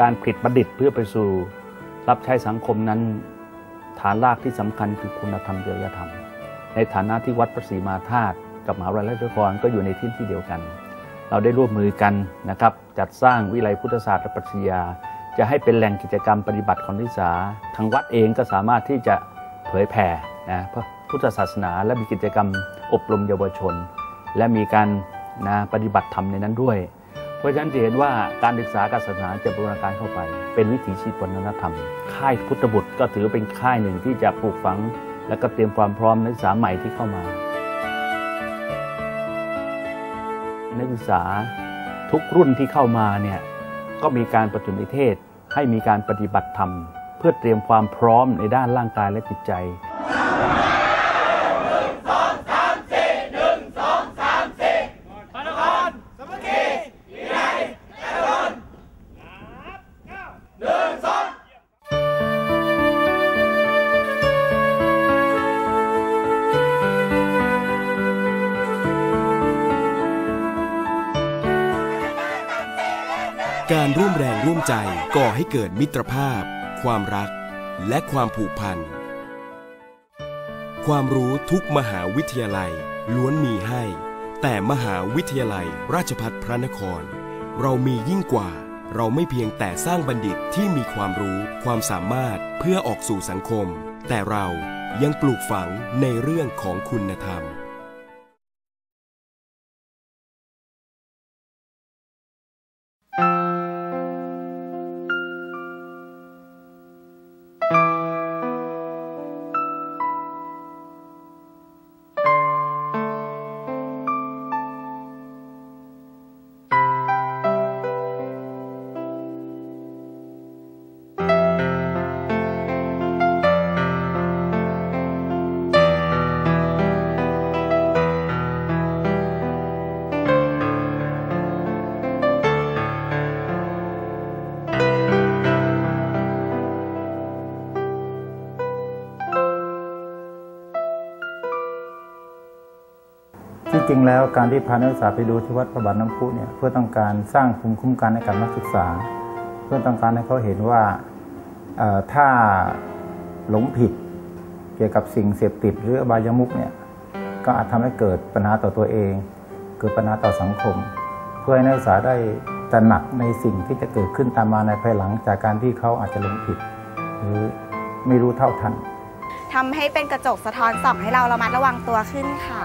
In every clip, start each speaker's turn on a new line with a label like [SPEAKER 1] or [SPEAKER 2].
[SPEAKER 1] การผลิตบัณฑิตเพื่อไปสู่ รับใช้สังคมนั้น ฐานรากที่สำคัญคือคุณธรรมจริยธรรม ในฐานะที่วัดพระศรีมาธาตุกับมหาวิทยาลัยราชภัฏก็อยู่ในที่ที่เดียวกัน เราได้ร่วมมือกันนะครับ จัดสร้างวิไลพุทธศาสตร์และปรัชญาจะให้เป็นแหล่งกิจกรรมปฏิบัติของนักศึกษาทางวัดเองก็สามารถที่จะเผยแผ่นะพระพุทธศาสนา และมีกิจกรรมอบรมเยาวชน และมีการนะปฏิบัติธรรมในนั้นด้วย เพราะฉะนั้นจะเห็นว่าการศึกษาการศาสนาจะบูรณาการเข้าไป เป็นวิถีชีวิตวัฒนธรรม ค่ายพุทธบุตรก็ถือเป็นค่ายหนึ่งที่จะปลูกฝัง และก็เตรียมความพร้อมนักศึกษาใหม่ที่เข้ามา นักศึกษาทุกรุ่นที่เข้ามาเนี่ยก็มีการประจุนิเทศให้มีการปฏิบัติธรรม เพื่อเตรียมความพร้อมในด้านร่างกายและจิตใจ
[SPEAKER 2] การร่วมแรงร่วมใจก่อให้เกิดมิตรภาพ ความรัก และความผูกพัน ความรู้ทุกมหาวิทยาลัยล้วนมีให้ แต่มหาวิทยาลัยราชภัฏพระนคร เรามียิ่งกว่า เราไม่เพียงแต่สร้างบัณฑิตที่มีความรู้ความสามารถเพื่อออกสู่สังคม แต่เรายังปลูกฝังในเรื่องของคุณธรรม
[SPEAKER 3] ที่จริงแล้วการที่พานักศึกษาไปดูที่วัดพระบาทน้ำพุเนี่ยเพื่อต้องการสร้างภูมิคุ้มกันให้กับนักศึกษา เพื่อต้องการให้เขาเห็นว่าถ้าหลงผิดเกี่ยวกับสิ่งเสพติดหรืออบายมุขเนี่ยก็อาจทำให้เกิดปัญหาต่อตัวเอง เกิดปัญหาต่อสังคม เพื่อให้นักศึกษาได้ตระหนักในสิ่งที่จะเกิดขึ้นตามมาในภายหลังจากการที่เขาอาจจะหลงผิด หรือไม่รู้เท่าทัน
[SPEAKER 4] ทำให้เป็นกระจกสะท้อนส่องให้เราระมัดระวังตัวขึ้นค่ะ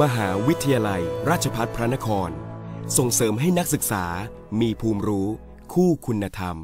[SPEAKER 2] มหาวิทยาลัย ราชพัฒพระนคร ส่งเสริมให้นักศึกษามีภูมิรู้ คู่คุณธรรม